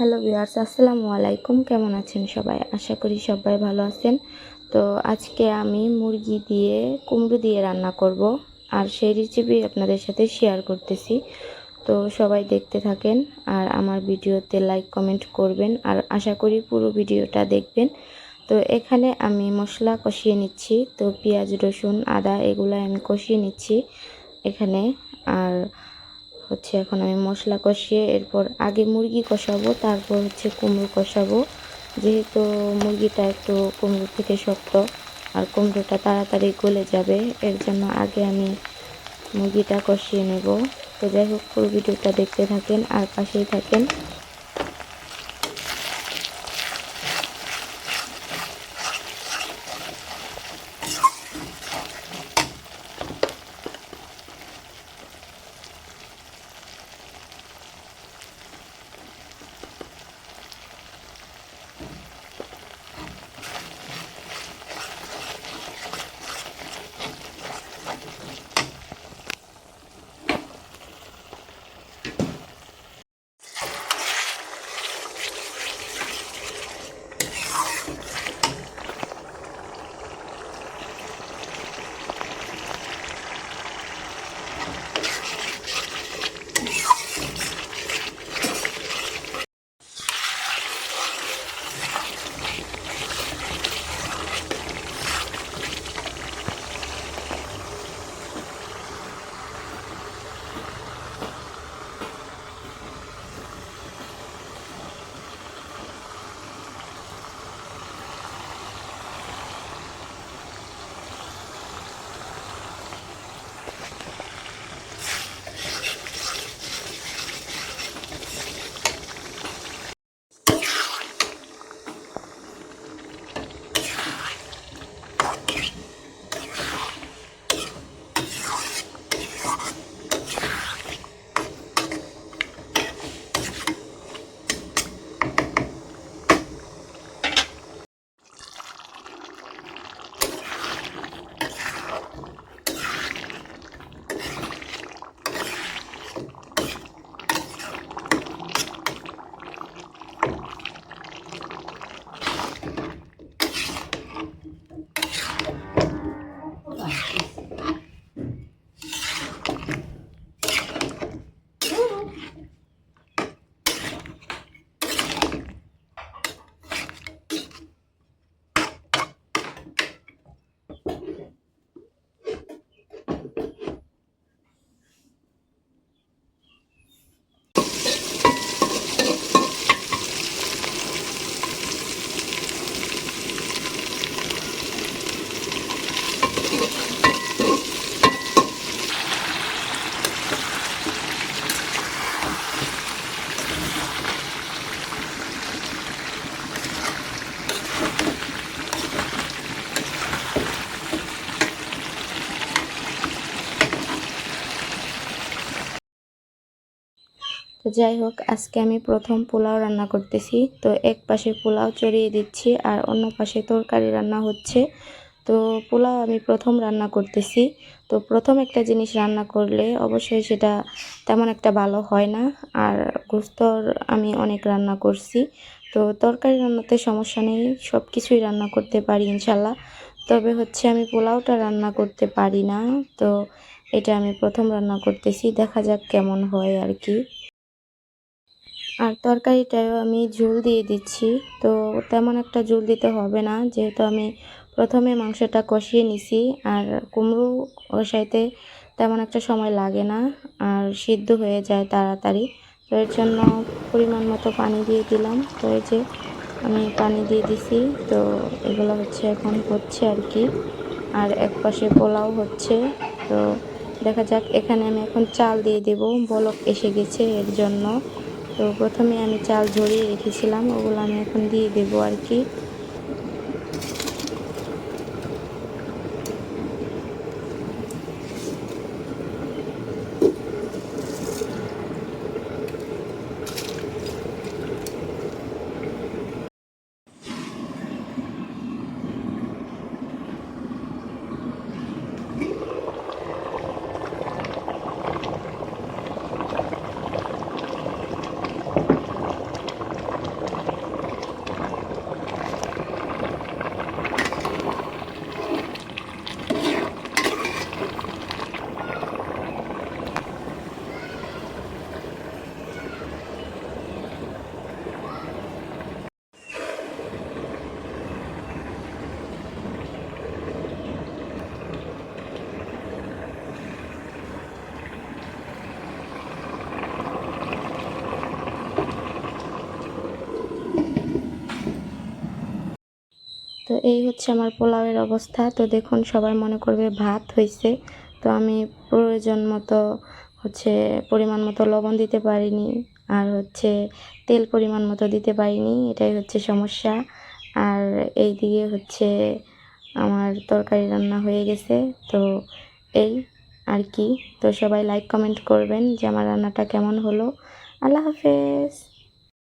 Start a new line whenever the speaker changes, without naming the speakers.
Hello viewers আসসালামু আলাইকুম। কেমন আছেন সবাই? আশা করি সবাই ভালো আছেন। তো আজকে আমি মুরগি দিয়ে, কুমড়ো দিয়ে রান্না করব। আর সেই রেসিপি আপনাদের সাথে শেয়ার করতেছি। তো সবাই দেখতে থাকেন আর আমার ভিডিওতে লাইক কমেন্ট করবেন। আর আশা করি পুরো ভিডিওটা দেখবেন। তো এখানে আমি মশলা কষিয়ে নিচ্ছি। তো পেঁয়াজ, রসুন, আদা এগুলো আমি কষিয়ে নিচ্ছি এখানে। আর হচ্ছে এখন আমি মশলা কষিয়ে এরপর আগে মুরগি কষাবো, তারপর হচ্ছে কুমড়ো কষাবো। যেহেতু মুরগিটা একটু কুমড়ো থেকে শক্ত আর কুমড়োটা তাড়াতাড়ি গলে যাবে, এর জন্য আগে আমি মুরগিটা কষিয়ে নেব। তো যাই হোক, পুরো ভিডিওটা দেখতে থাকেন আর পাশেই থাকেন। তো যাই হোক, আজকে আমি প্রথম পোলাও রান্না করতেছি। তো এক পাশে পোলাও চড়িয়ে দিচ্ছি আর অন্য পাশে তরকারি রান্না হচ্ছে। তো পোলাও আমি প্রথম রান্না করতেছি। তো প্রথম একটা জিনিস রান্না করলে অবশ্যই সেটা তেমন একটা ভালো হয় না। আর গোস্তর আমি অনেক রান্না করছি। তো তরকারি রান্নাতে সমস্যা নেই সব কিছুই রান্না করতে পারি ইনশাল্লাহ। তবে হচ্ছে আমি পোলাওটা রান্না করতে পারি না। তো এটা আমি প্রথম রান্না করতেছি, দেখা যাক কেমন হয় আর কি। আর তরকারিটাও আমি ঝোল দিয়ে দিচ্ছি, তো তেমন একটা ঝোল দিতে হবে না। যেহেতু আমি প্রথমে মাংসটা কষিয়ে নিছি, আর কুমড়ো কষাইতে তেমন একটা সময় লাগে না, আর সিদ্ধ হয়ে যায় তাড়াতাড়ি। তো এর জন্য পরিমাণ মতো পানি দিয়ে দিলাম। তো এই যে আমি পানি দিয়ে দিছি, তো এগুলো হচ্ছে এখন হচ্ছে আর কি। আর এক পাশে পোলাও হচ্ছে, তো দেখা যাক, এখানে আমি এখন চাল দিয়ে দেব। বলক এসে গেছে এর জন্য। তো প্রথমে আমি চাল ঝরিয়ে রেখেছিলাম ওগুলো আমি এখন দিয়ে দেবো আর কি। তো এই হচ্ছে আমার পোলাওয়ের অবস্থা। তো দেখুন, সবাই মনে করবে ভাত হয়েছে তো আমি প্রয়োজন মতো হচ্ছে পরিমাণ মতো লবণ দিতে পারিনি আর হচ্ছে তেল পরিমাণ মতো দিতে পারিনি। এটাই হচ্ছে সমস্যা। আর এই দিকে হচ্ছে আমার তরকারি রান্না হয়ে গেছে। তো এই আর কি। তো সবাই লাইক কমেন্ট করবেন যে আমার রান্নাটা কেমন হলো। আল্লাহ হাফেজ।